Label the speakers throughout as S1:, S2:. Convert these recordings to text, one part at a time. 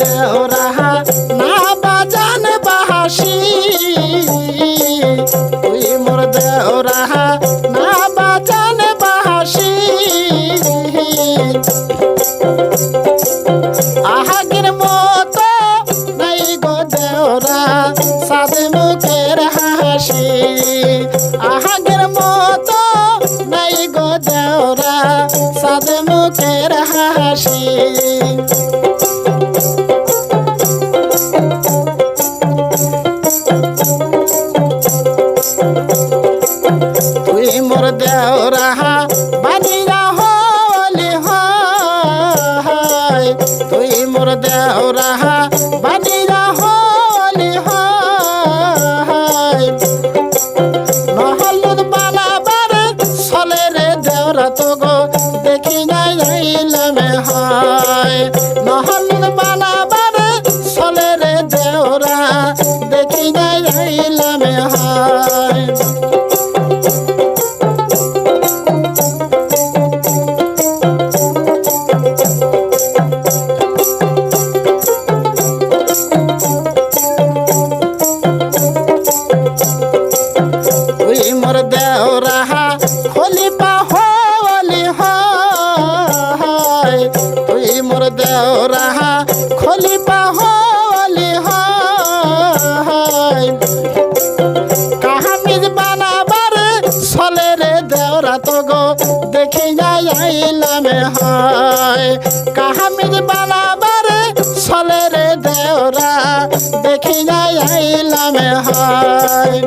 S1: দেওরা না বাজান বাহাসি। ওই মোর দেওরা না বাজান বাহাসি। মতো নাই গো দেওরা সাদে মুখের দেওরা সাদে মুখের হাসি। তুই মোর দেওরা বানিরা হলি হয়। রে দেওরা তো গো দেখি নাই যাইলাম হয় নহলুদ বানাবার চলে রে দেওরা, দেখি নাই যাইলাম হয় দেওরা খলি পাহলি রে দেওরা তো গো, দেখি যাই আইলাম হয়। কাহামিজ বানাবার চলে রে দেওরা, দেখি যাই আইলাম হয়।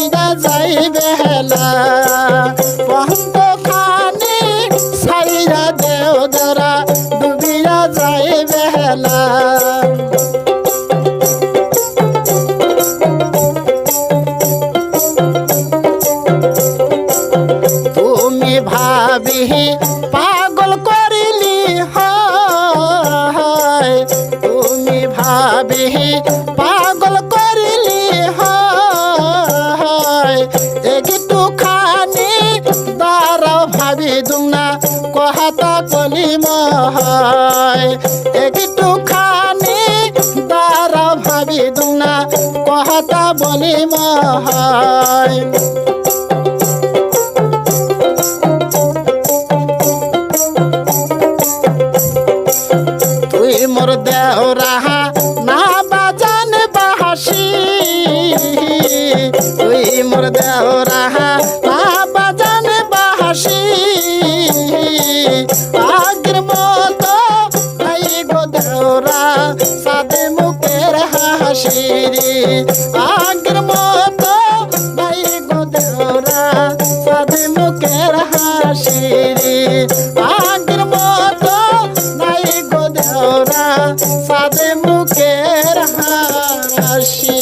S1: ডুবিরা যাইবে হেলা পন্ত খানে সাইরা দেও দরা ডুবিয়া যাইবে বেহেলা। কলিম হয় একটু খানি দাঁড়াও ভাবি দুমনা কহাতা বলিম হয় তুই মোর দেওরা, না বাজান বাহাসি। তুই মোর দেওরা, না বাজান বাহাসি। রে। আগের মতো ভাই গো দেওরা, সাধে লোকের হাসি রে। আগের মতো ভাই গো দেওরা, সাধে মুখের হাসি।